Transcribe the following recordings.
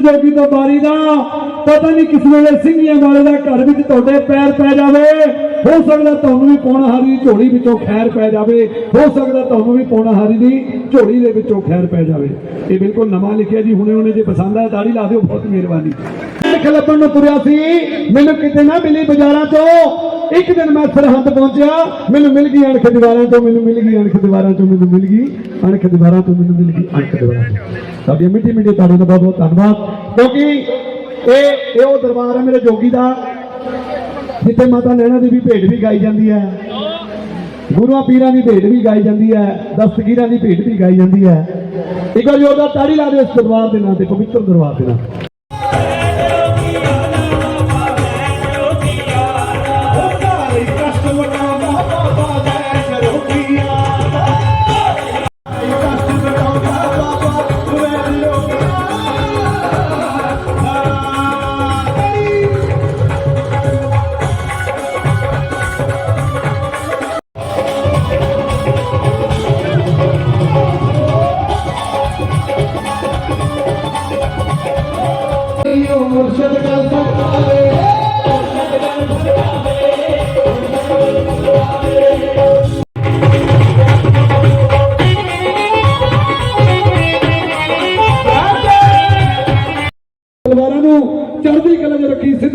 ਤਨ ਜੋਗੀ ਤੋਂ ਬਾਰੀ ਦਾ, ਪਤਾ ਨਹੀਂ ਕਿਸ ਵੇਲੇ ਸਿੰਘੀਆਂ ਵਾਲੇ ਦਾ ਘਰ ਵਿੱਚ ਤੁਹਾਡੇ ਪੈਰ ਪੈ ਜਾਵੇ। ਹੋ ਸਕਦਾ ਤੁਹਾਨੂੰ ਵੀ ਪੌਣਾ ਹਾਰੀ ਦੀ ਝੋਲੀ ਵਿੱਚੋਂ ਖੈਰ ਪੈ ਜਾਵੇ। ਹੋ ਸਕਦਾ ਤੁਹਾਨੂੰ ਵੀ ਪੌਣਾ ਦੀ ਝੋਲੀ ਦੇ ਵਿੱਚੋਂ ਖੈਰ ਪੈ ਜਾਵੇ। ਇਹ ਬਿਲਕੁਲ ਨਵਾਂ ਲਿਖਿਆ ਜੀ, ਹੁਣੇ ਹੁਣੇ ਜੇ ਪਸੰਦ ਆਇਆ ਤਾੜੀ ਲਾ ਦਿਓ, ਬਹੁਤ ਮਿਹਰਬਾਨੀ। ਲਿਖ ਲੱਭਣ ਨੂੰ ਤੁਰਿਆ ਸੀ, ਮੈਨੂੰ ਕਿਤੇ ਨਾ ਮਿਲੀ ਬਾਜ਼ਾਰਾਂ ਤੋਂ ਇੱਕ ਦਿਨ ਮੈਂ ਸਰਹੰਦ ਪਹੁੰਚਿਆ, ਮੈਨੂੰ ਮਿਲ ਗਈ ਅਣਖ ਦੀਵਾਰਾਂ ਤੋਂ ਮੈਨੂੰ ਮਿਲ ਗਈ ਅਣਖ ਦੀਵਾਰਾਂ ਤੋਂ ਮੈਨੂੰ ਮਿਲ ਗਈ ਅਣਖ ਦੀਵਾਰਾਂ ਤੋਂ ਮੈਨੂੰ ਮਿਲ ਗਈ ਅਣਖ ਦੀਵਾਰਾਂ ਤੋਂ ਤੁਹਾਡੀ ਮਿੱਠੀ ਮਿੱਠੀ ਤੁਹਾਡੇ ਦਾ ਬਹੁਤ ਬਹੁਤ ਧੰਨਵਾਦ, ਕਿਉਂਕਿ ਇਹ ਇਹ ਉਹ ਦਰਬਾਰ ਹੈ ਮੇਰੇ ਜੋਗੀ ਦਾ। ਜਿੱਥੇ ਮਾਤਾ ਨੈਣਾ ਦੀ ਵੀ ਭੇਟ ਵੀ ਗਾਈ ਜਾਂਦੀ ਹੈ। ਗੁਰੂਆਂ ਪੀਰਾਂ ਦੀ ਭੇਟ ਵੀ ਗਾਈ ਜਾਂਦੀ ਹੈ, ਦਸਤਗੀਰਾਂ ਦੀ ਭੇਟ ਵੀ ਗਾਈ ਜਾਂਦੀ ਹੈ। ਇੱਕ ਵਾਰ ਜੋਰਦਾਰ ਤਾੜੀ ਲਾ ਦਿਓ ਇਸ ਦਰਬਾਰ ਦੇ ਨਾਂ ਤੇ, ਪਵਿੱਤਰ ਦਰਬਾਰ ਦੇ ਨਾਂ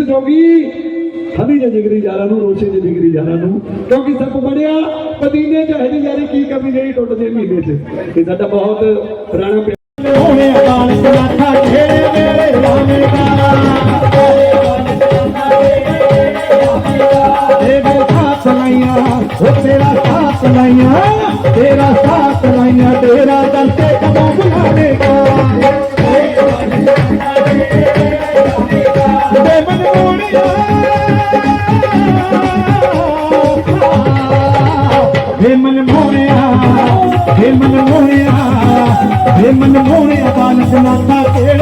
'ਚ ਰੱਖੀ ਸਿੱਧ ਜੋਗੀ ਹਮੀ ਜਿਗਰੀ ਨੂੰ ਰੋਸ਼ੇ ਜੇ ਜਿਗਰੀ ਜਾਰਾਂ ਨੂੰ। ਕਿਉਂਕਿ ਸੱਪ ਬੜਿਆ ਪਦੀਨੇ ਚ ਹਜੇ ਯਾਰੀ ਕੀ ਕਰਨੀ ਜਿਹੜੀ ਟੁੱਟ ਮਹੀਨੇ 'ਚ। ਇਹ ਸਾਡਾ ਬਹੁਤ ਪੁਰਾਣਾ ਪਿਆਰ ਹੋਣੇ ਅਕਾਲ ਕਲਾਥਾ ਖੇੜੇ ਵੇਲੇ ਰਾਮੇਗਾ ਤੇਰੇ ਸਾਥ ਲਾਈਆਂ ਉਹ ਤੇਰਾ ਸਾਥ ਲਾਈਆਂ, ਤੇਰਾ ਮਨ ਮੋੜਿਆ ਵੇ ਮਨ ਮੋੜਿਆ ਵੇ ਮਨ ਮੋੜਿਆ ਬਾਲਕ ਨਾਥਾ ਕਿਹੜੇ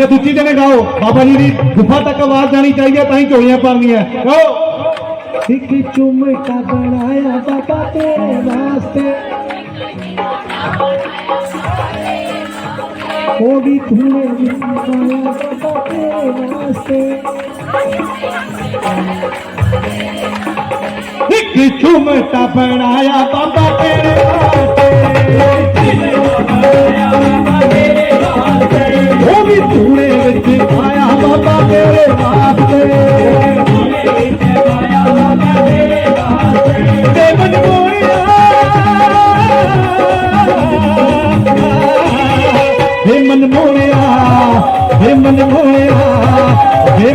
ਸੰਗਤ ਉੱਚੀ ਜਨੇ ਗਾਓ ਬਾਬਾ ਜੀ ਦੀ ਗੁਫਾ ਤੱਕ ਆਵਾਜ਼ ਜਾਣੀ ਚਾਹੀਦੀ ਹੈ ਤਾਂ ਹੀ ਝੋਲੀਆਂ ਪਾਉਣੀਆਂ ਗਾਓ ਸਿੱਖ ਚੁੰਮਕਾ ਬਣਾਇਆ ਬਾਬਾ ਤੇਰੇ ਵਾਸਤੇ ਉਹ ਵੀ ਤੂਨੇ ਬਣਾਇਆ ਬਾਬਾ ਤੇਰੇ ਵਾਸਤੇ ਇੱਕ ਝੁਮਟਾ ਬਣਾਇਆ ਬਾਬਾ ਤੇਰੇ ਵਾਸਤੇ धूड़े बिच आया बाबा तेरे वास्ते देवन मन मोरिया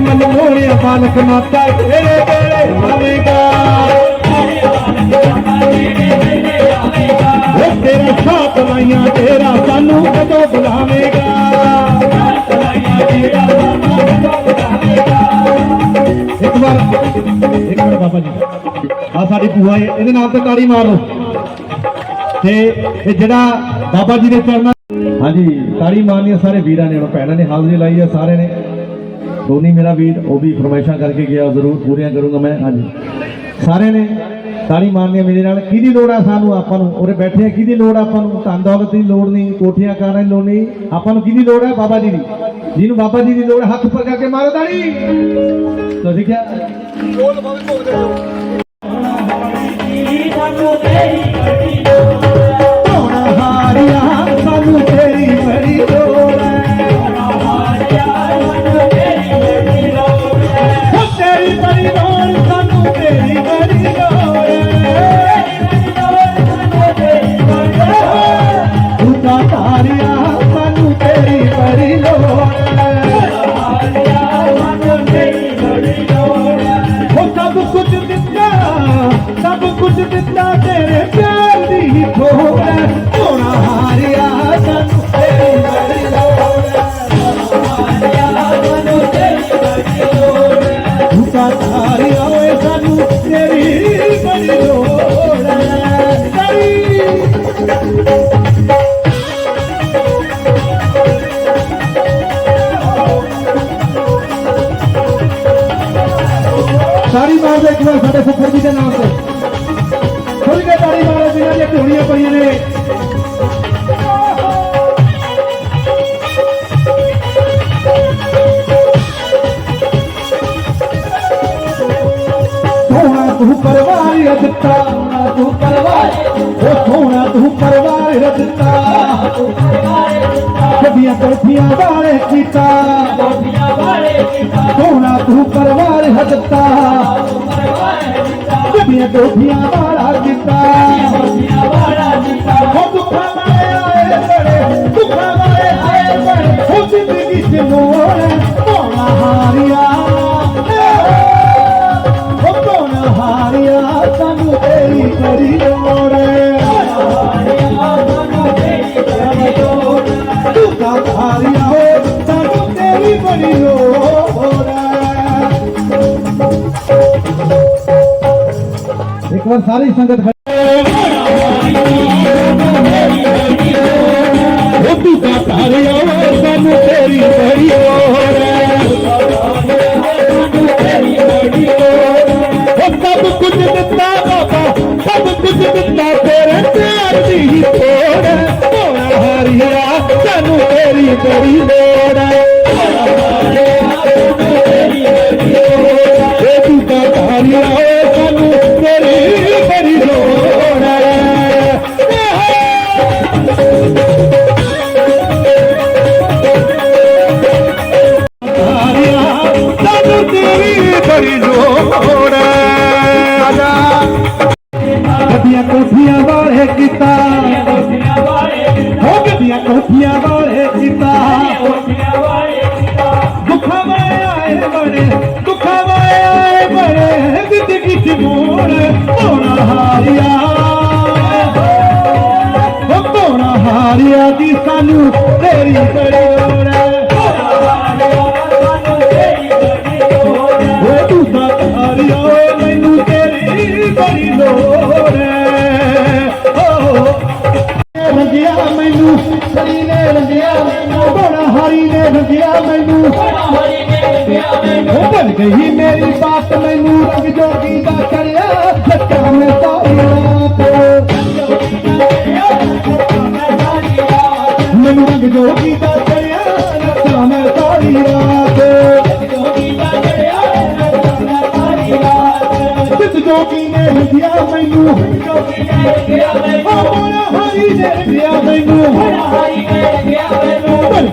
मन मोरिया बालक माता तेरे बेड़े आवेगा। तेरा साथ लाइया तेरा ਆ ਸਾਡੀ ਭੂਆ ਹੈ, ਇਹਦੇ ਨਾਲ ਤੇ ਤਾੜੀ ਮਾਰ। ਤੇ ਇਹ ਜਿਹੜਾ ਬਾਬਾ ਜੀ ਦੇ ਚਰਨਾਂ ਹਾਂਜੀ। ਤਾੜੀ ਮਾਰਨੀ ਆ ਸਾਰੇ ਵੀਰਾਂ ਨੇ ਹੁਣ ਭੈਣਾਂ ਨੇ ਹਾਜ਼ਰੀ ਲਾਈ ਆ ਸਾਰੇ ਨੇ। ਦੋਨੀ ਮੇਰਾ ਵੀਰ ਉਹ ਵੀ ਫਰਮਾਇਸ਼ਾਂ ਕਰਕੇ ਗਿਆ ਜ਼ਰੂਰ ਪੂਰੀਆਂ ਕਰੂੰਗਾ ਮੈਂ ਹਾਂਜੀ। ਸਾਰੇ ਨੇ ਤਾੜੀ ਮਾਰਨੀ ਆ ਮੇਰੇ ਨਾਲ। ਕਿਹਦੀ ਲੋੜ ਆ ਸਾਨੂੰ ਆਪਾਂ ਨੂੰ? ਉਰੇ ਬੈਠੇ ਆ ਕਿਹਦੀ ਲੋੜ ਆਪਾਂ ਨੂੰ? ਧਨ ਦੌਲਤ ਦੀ ਲੋੜ ਨਹੀਂ ਕੋਠੀਆਂ ਕਾਰਾਂ ਦੀ ਲੋੜ ਨਹੀਂ। ਆਪਾਂ ਨੂੰ ਕਿਹਦੀ ਲੋੜ ਹੈ ਬਾਬਾ ਜੀ ਦੀ। ਜਿਹਨੂੰ ਬਾਬਾ ਜੀ ਦੀ ਲੋੜ ਹੱਥ ਪਰ ਕਰਕੇ ਮਾਰੋ ਤਾੜੀ। ਤੁਸੀਂ ਕਿਹਾ? pode morrer रजता तू परवारे। सोना, तू परवारे रजता कबिया तोफिया वाले सीता सोना, तू परवारे रजता कबिया तोफिया वाला सीता ज़िंदगी से मोरे, मोरा हारिया। ਹਾਰਿਆ ਹੋ ਸਾਨੂੰ ਤੇਰੀ ਬੜੀ ਲੋੜ ਇੱਕ ਵਾਰ ਸਾਰੀ ਸੰਗਤ ਉਹ ਤੂੰ ਤਾਂ ਹਾਰਿਆ ਹੋ ਸਾਨੂੰ ਤੇਰੀ ਬੜੀ ਲੋੜ ਉਹ ਸਭ ਕੁਝ ਦਿੱਤਾ ਬਾਬਾ ਸਭ ਕੁਝ ਦਿੱਤਾ ਤੇਰੇ ਪਿਆਰ ਦੀ ਹੀ ਥੋੜ ਹੋਣਾ ਹਾਰਿਆ ਸਾਨੂੰ Marino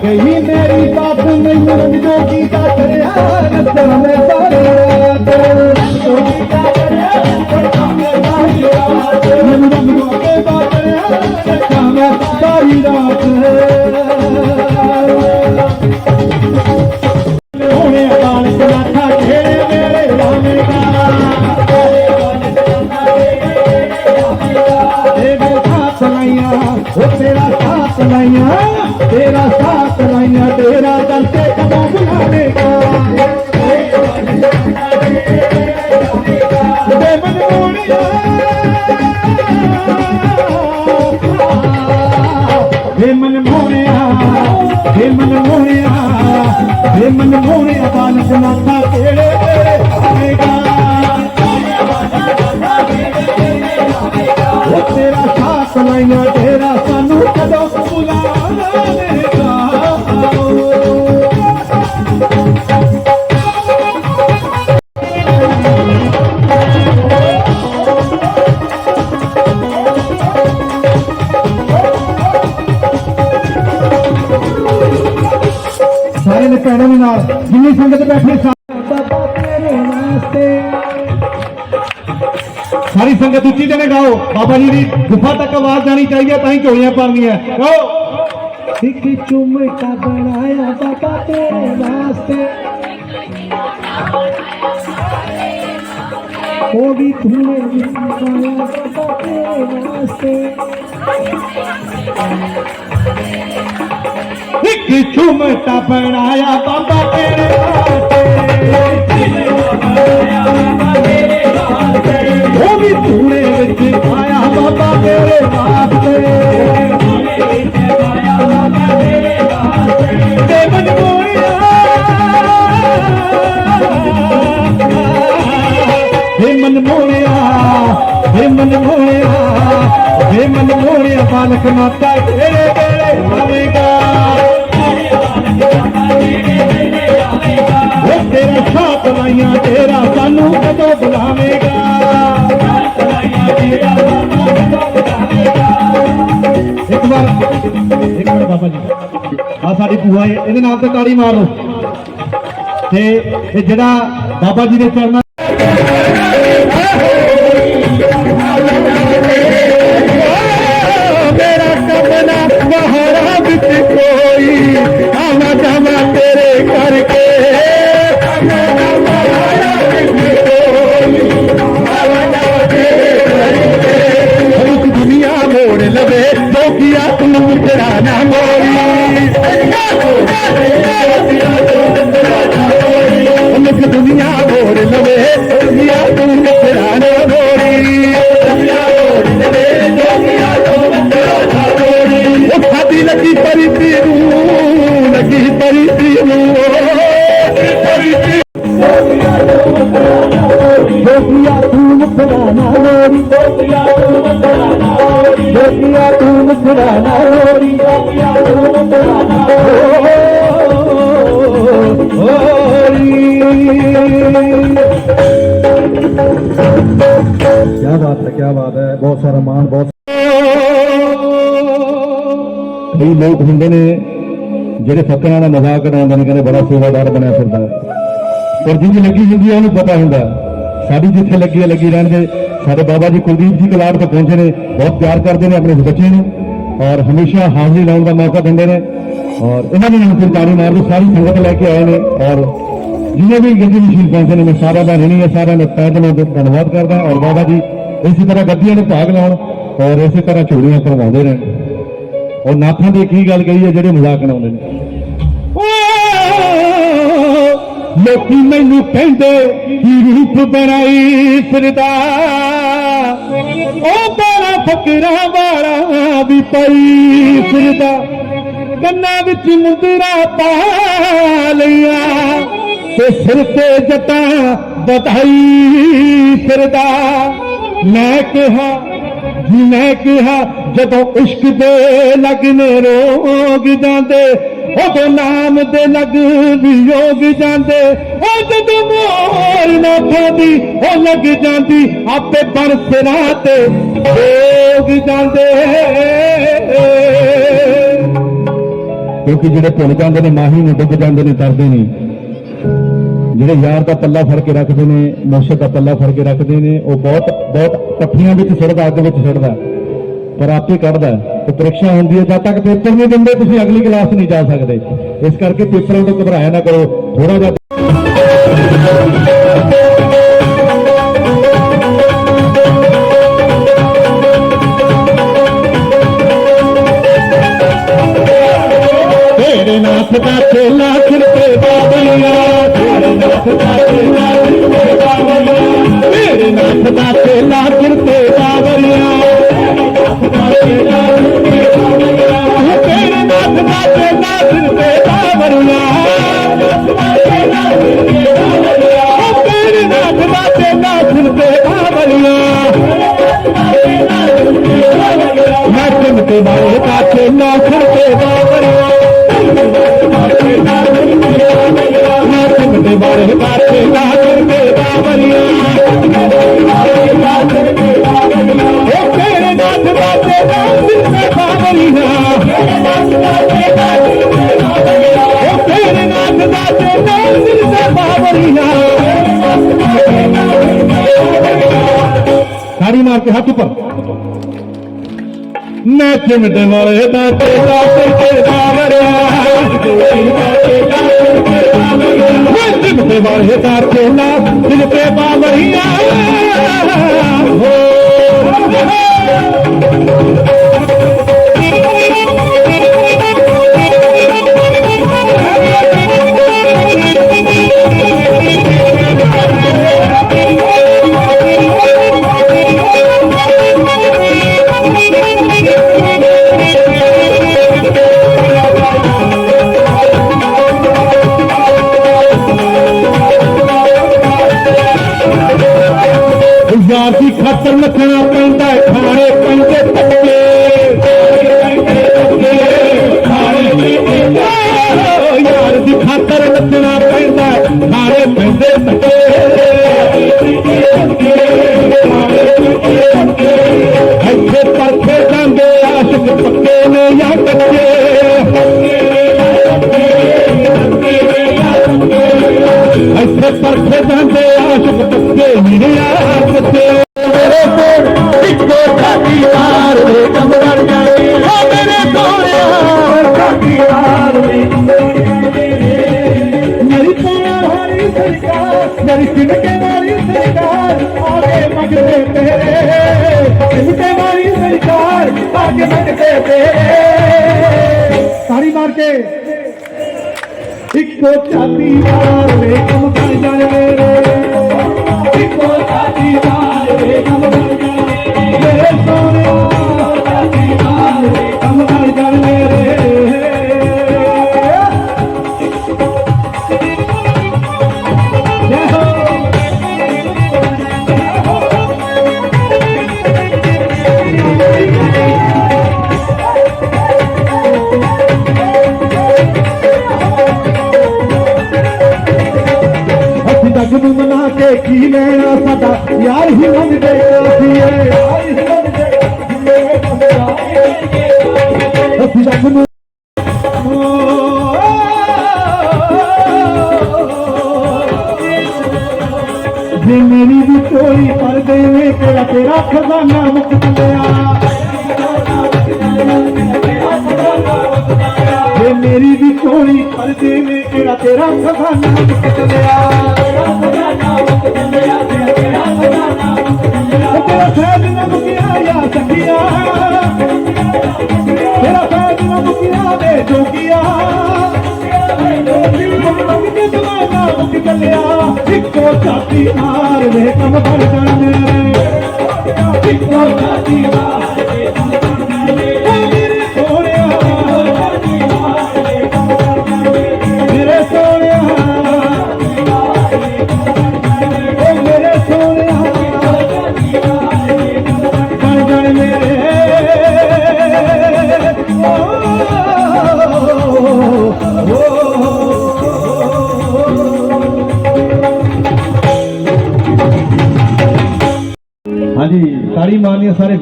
ਗਈ ਮੇਰੀ ਬਾਤ ਮੈਨੂੰ ਰੰਗ ਜੋਗੀ ਦਾ ਕਰਿਆ ਲੱਕਾਂ ਮੈਂ ਸਾਰੀ ਰਾਤ ਮੈਨੂੰ ਰੰਗ ਜੋਗੀ ਦਾ ਕਰਿਆ ਲੱਕਾਂ ਮੈਂ ਸਾਰੀ ਰਾਤ ਤੇ ਮਨ ਮੋੜਿਆ ਵੇ ਮਨ ਮੋੜਿਆ ਵੇ ਮਨ ਮੋੜਿਆ ਬਾਲਕ ਨਾਥਾ ਤੇਰੇ ਆਵੇਗਾ। ਤੇਰਾ ਸਾਥ ਲਾਈਆਂ, ਤੇਰਾ ਸਾਰੇ ਨੇ ਭੈਣਾਂ ਦੇ ਨਾਲ ਜਿੰਨੀ ਸੰਗਤ ਬੈਠੀ ਸਾਰੇ ਬਾਬਾ ਤੇਰੇ ਵਾਸਤੇ ਸਾਰੀ ਸੰਗਤ ਉੱਚੀ ਜਣੇ ਗਾਓ ਬਾਬਾ ਜੀ ਦੀ ਗੁਫਾ ਤੱਕ ਆਵਾਜ਼ ਜਾਣੀ ਚਾਹੀਦੀ ਹੈ ਤਾਂ ਹੀ ਝੋਲੀਆਂ ਪਾਉਣੀਆਂ ਗਾਓ ਸਿੱਖ ਚੁੰਮਟਾ ਬਣਾਇਆ ਬਾਬਾ ਤੇਰੇ ਵਾਸਤੇ ਉਹ ਵੀ ਤੂਨੇ ਬਣਾਇਆ ਬਾਬਾ ਤੇਰੇ ਵਾਸਤੇ ਇੱਕ ਝੁਮਟਾ ਬਣਾਇਆ ਬਾਬਾ ਤੇਰੇ ਵਾਸਤੇ ਬਣਾਇਆ ਬਾਬਾ ਤੇਰੇ ਵਾਸਤੇ ਉਹ ਵੀ ਧੂੜੇ ਵਿੱਚ ਪਾਇਆ ਬਾਬਾ ਤੇਰੇ ਵਾਸਤੇ ਧੂੜੇ ਵਿੱਚ ਪਾਇਆ ਬਾਬਾ ਤੇਰੇ ਵਾਸਤੇ ਤੇ ਮਨ हे मन मोड़िया हे मन मोड़िया हे मन मोड़िया बालक माता तेरे बेड़े भावे ਆਵੇਗਾ ਉਹ ਤੇਰਾ ਸਾਥ ਲਾਈਆਂ ਤੇਰਾ ਸਾਨੂੰ ਕਦੋਂ ਬੁਲਾਵੇਗਾ? ਇੱਕ ਵਾਰ ਇੱਕ ਵਾਰ ਬਾਬਾ ਜੀ। ਆ ਸਾਡੀ ਭੂਆ ਹੈ, ਇਹਦੇ ਨਾਮ ਤੇ ਤਾੜੀ ਮਾਰ ਲਓ। ਤੇ ਇਹ ਜਿਹੜਾ ਬਾਬਾ ਜੀ ਦੇ ਚਰਨਾਂ ਸਾਡੀ ਲੱਗੀ ਪਰੀ ਨੂੰ ਲੱਗੀ ਪਰੀ ਨੂੰ ਪਰੀ ਲੋਕੀਆ ਤੂੰ ਮੁਕਰਾ ਨਾ ਮੋੜੀ ਲੋਕੀਆ ਤੂੰ ਮੁਕਰਾ ਨਾ ਮੋੜੀ ਲੋਕੀਆ ਤੂੰ ਮੁਕਰਾ ਨਾ ਮੋੜੀ ਲੋਕੀਆ ਤੂੰ ਮੁਕਰਾ ਨਾ क्या बात है क्या बात है बहुत सारा मान बहुत ਕਈ ਲੋਕ ਹੁੰਦੇ ਨੇ ਜਿਹੜੇ ਫੱਕਰਾਂ ਦਾ ਮਜ਼ਾਕ ਉਡਾਉਂਦੇ ਨੇ, ਕਹਿੰਦੇ ਬੜਾ ਸੇਵਾਦਾਰ ਬਣਿਆ ਫਿਰਦਾ। ਹੈ। ਪਰ ਜਿਹਦੀ ਲੱਗੀ ਹੁੰਦੀ ਹੈ ਉਹਨੂੰ ਪਤਾ ਹੁੰਦਾ। ਹੈ। ਸਾਡੀ ਜਿੱਥੇ ਲੱਗੀ ਹੈ ਲੱਗੀ ਰਹਿਣ ਦੇ ਸਾਡੇ ਬਾਬਾ ਜੀ ਕੁਲਦੀਪ ਜੀ ਕਲਾੜ ਤੋਂ ਪਹੁੰਚੇ ਨੇ, ਬਹੁਤ ਪਿਆਰ ਕਰਦੇ ਨੇ ਆਪਣੇ ਬੱਚੇ ਨੂੰ। ਔਰ ਹਮੇਸ਼ਾ ਹਾਜ਼ਰੀ ਲਾਉਣ ਦਾ ਮੌਕਾ ਦਿੰਦੇ ਨੇ। ਔਰ ਇਹਨਾਂ ਨੇ ਮੈਨੂੰ ਸਰਕਾਰੀ ਮਾਰ ਦੀ ਸਾਰੀ ਸੰਗਤ ਲੈ ਕੇ ਆਏ ਨੇ। ਔਰ ਜਿੰਨੇ ਵੀ ਗੱਡੀ ਮਸ਼ੀਨ ਪਹੁੰਚੇ ਨੇ, ਮੈਂ ਸਾਰਿਆਂ ਦਾ ਰਣੀ ਹੈ ਸਾਰਿਆਂ ਦਾ ਤਹਿ ਦਿਲੋਂ ਧੰਨਵਾਦ ਕਰਦਾ। ਔਰ ਬਾਬਾ ਜੀ ਇਸੇ ਤਰ੍ਹਾਂ ਗੱਦੀਆਂ ਨੂੰ ਭਾਗ ਲਾਉਣ ਔਰ ਇਸੇ ਤਰ੍ਹਾਂ ਝੋਲੀਆਂ ਕਰਵਾਉਂਦੇ ਨੇ ਔਰ ਨਾਥਾਂ ਦੀ ਕੀ ਗੱਲ ਕਹੀ ਹੈ, ਜਿਹੜੇ ਮਜ਼ਾਕ ਉਡਾਉਂਦੇ? ਨੇ ਲੋਕੀ ਮੈਨੂੰ ਕਹਿੰਦੇ ਕੀ ਰੂਪ ਬਣਾਈ ਫਿਰਦਾ। ਉਹ ਬੜਾ ਫਕਰਾਂ ਵਾਲਾ ਵੀ ਪਈ ਫਿਰਦਾ। ਕੰਨਾਂ ਵਿੱਚ ਮੁੰਦਰਾ ਪਾ ਲਈਆਂ ਤੇ ਸਿਰ ਤੇ ਜਟਾਂ ਵਧਾਈ ਫਿਰਦਾ। ਮੈਂ ਕਿਹਾ ਮੈਂ ਕਿਹਾ, ਜਦੋਂ ਇਸ਼ਕ ਦੇ ਲਗਨੇ ਰੋਗ ਜਾਂਦੇ, ਉਦੋਂ ਨਾਮ ਦੇ ਲਗ ਵੀ ਜਾਂਦੇ। ਉਹ ਜਦੋਂ ਮੋਰ ਨਾ ਖਾਦੀ, ਉਹ ਲੱਗ ਜਾਂਦੀ, ਆਪੇ ਬਰਸਰਾਂ ਤੇ ਭੋਗ ਜਾਂਦੇ। ਕਿਉਂਕਿ ਜਿਹੜੇ ਭੁੱਲ ਜਾਂਦੇ ਨੇ, ਮਾਹੀ ਨੂੰ ਡੁੱਬ ਜਾਂਦੇ ਨੇ ਤਰਦੇ ਨੇ ਜਿਹੜੇ ਯਾਰ ਦਾ ਪੱਲਾ ਫੜ ਕੇ ਰੱਖਦੇ ਨੇ ਮੁਰਸ਼ਦ ਦਾ ਪੱਲਾ ਫੜ ਕੇ ਰੱਖਦੇ ਨੇ, ਉਹ ਬਹੁਤ ਬਹੁਤ ਪੱਠੀਆਂ ਵਿੱਚ ਸਿਰਦਾ ਅੱਗ ਵਿੱਚ ਸਿਰਦਾ ਪਰ ਆਪੇ ਕੱਢਦਾ ਤੇ ਪ੍ਰੀਖਿਆ ਹੁੰਦੀ ਹੈ ਜਦ ਤੱਕ ਪੇਪਰ ਨਹੀਂ ਦਿੰਦੇ ਤੁਸੀਂ ਅਗਲੀ ਕਲਾਸ ਨਹੀਂ ਜਾ ਸਕਦੇ ਇਸ ਕਰਕੇ ਪੇਪਰਾਂ ਤੋਂ ਘਬਰਾਇਆ ਨਾ ਕਰੋ ਥੋੜਾ ਜਿਹਾ ਤੇਰੇ ਨਾਥ ਦਾ ਚੇਲਾ ਖਿਰਤੇ ਬਾਬਲੀਆ ਤੇਰੇ ਨਾਥ ਦਾ ਚੇਲਾ ਖਿਰਤੇ ਬਾਬਲੀਆ இருந்தா எல்லாருக்கும் मार के हाथ ऊपर। मैं चिमटे मारे दा तेरा तेरा मैं चिमट मोए दा तेरा दिल पे बावरिया। ਪੰਜਾਬ ਦੀ ਖਾਤਰ ਨੱਚਣਾ ਪੈਂਦਾ ਹੈ। ਖਾਣੇ ਪੈਂਦੇ ਧੱਕੇ ਯਾਰ ਦੀ ਖਾਤਰ ਨੱਚਣਾ ਪੈਂਦਾ ਹੈ। ਖਾਣੇ ਪੈਂਦੇ ਧੱਕੇ ਇੱਥੇ ਪਰਖੇ ਜਾਂਦੇ ਆਸ਼ਿਕ ਪੱਕੇ ਨੇ ਜਾਂ ਕੱਚੇ। ਇੱਥੇ ਪਰਖੇ ਜਾਂਦੇ ਮੇਰੀ ਸਿਮਕੇ ਵਾਲੀ ਸਰਕਾਰ ਆਗੇ ਮੰਗਦੇ ਤੇਰੇ ਸਿਮਕੇ ਵਾਲੀ ਸਰਕਾਰ ਆਗੇ ਮੰਗਦੇ ਤੇਰੇ ਤਾੜੀ ਮਾਰ ਕੇ। ਇੱਕੋ ਚਾਤੀ ਵਾਰ ਕੰਮ ਕਰ ਜਾਣੇ ਮੇਰੇ ਇੱਕੋ ਚਾਤੀ ਵਾਰ ਕੰਮ खजाना मुक्त ये मेरी भी थोड़ी कर देने केड़ा तेरा खजाना मुक्त तो लिया। तेरा तो चाती मार कम भर जा।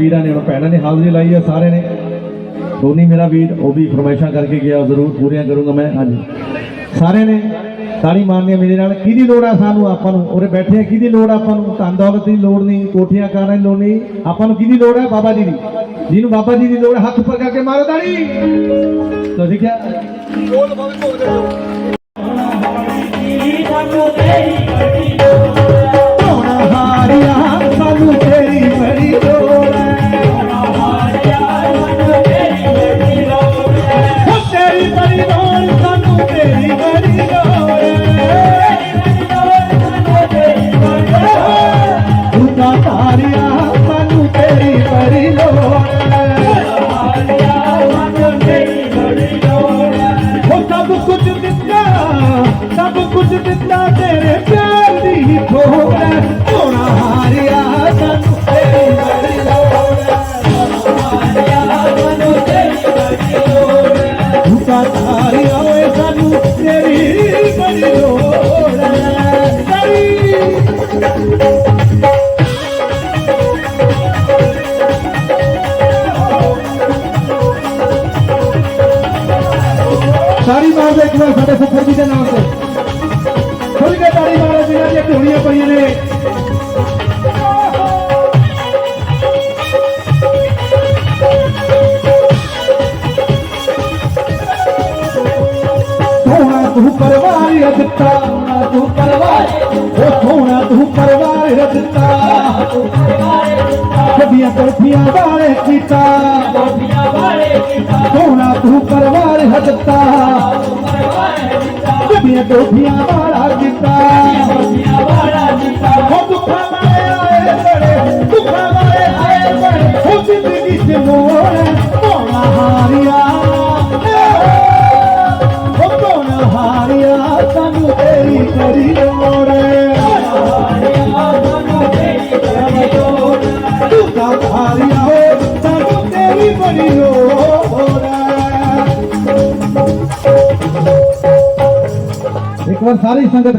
ਵੀਰਾਂ ਨੇ ਹੁਣ ਭੈਣਾਂ ਨੇ ਹਾਜ਼ਰੀ ਲਾਈ ਆ ਸਾਰੇ ਨੇ। ਦੋਨੀ ਮੇਰਾ ਵੀਰ ਉਹ ਵੀ ਫਰਮਾਇਸ਼ਾਂ ਕਰਕੇ ਗਿਆ ਜ਼ਰੂਰ ਪੂਰੀਆਂ ਕਰੂੰਗਾ ਮੈਂ ਹਾਂਜੀ। ਸਾਰੇ ਨੇ ਤਾੜੀ ਮਾਰਨੀ ਮੇਰੇ ਨਾਲ। ਕਿਹਦੀ ਲੋੜ ਆ ਸਾਨੂੰ ਆਪਾਂ ਨੂੰ? ਉਰੇ ਬੈਠੇ ਆ ਕਿਹਦੀ ਲੋੜ ਆ ਆਪਾਂ ਨੂੰ? ਧਨ ਦੌਲਤ ਦੀ ਲੋੜ ਨਹੀਂ ਕੋਠੀਆਂ ਕਾਰਾਂ ਦੀ ਲੋੜ ਨਹੀਂ। ਆਪਾਂ ਨੂੰ ਕਿਹਦੀ ਲੋੜ ਹੈ ਬਾਬਾ ਜੀ ਦੀ। ਜਿਹਨੂੰ ਬਾਬਾ ਜੀ ਦੀ ਲੋੜ ਹੈ, ਹੱਥ ਪਕਾ ਕੇ ਮਾਰੋ ਤਾੜੀ। ਤੁਸੀਂ ਕਿਹਾ ਸੋਹਣਾ वाले सीता सोना तू परवार हजता गोभिया वाला सीता ਹੈ ਸਾਰੀ ਸੰਗਤ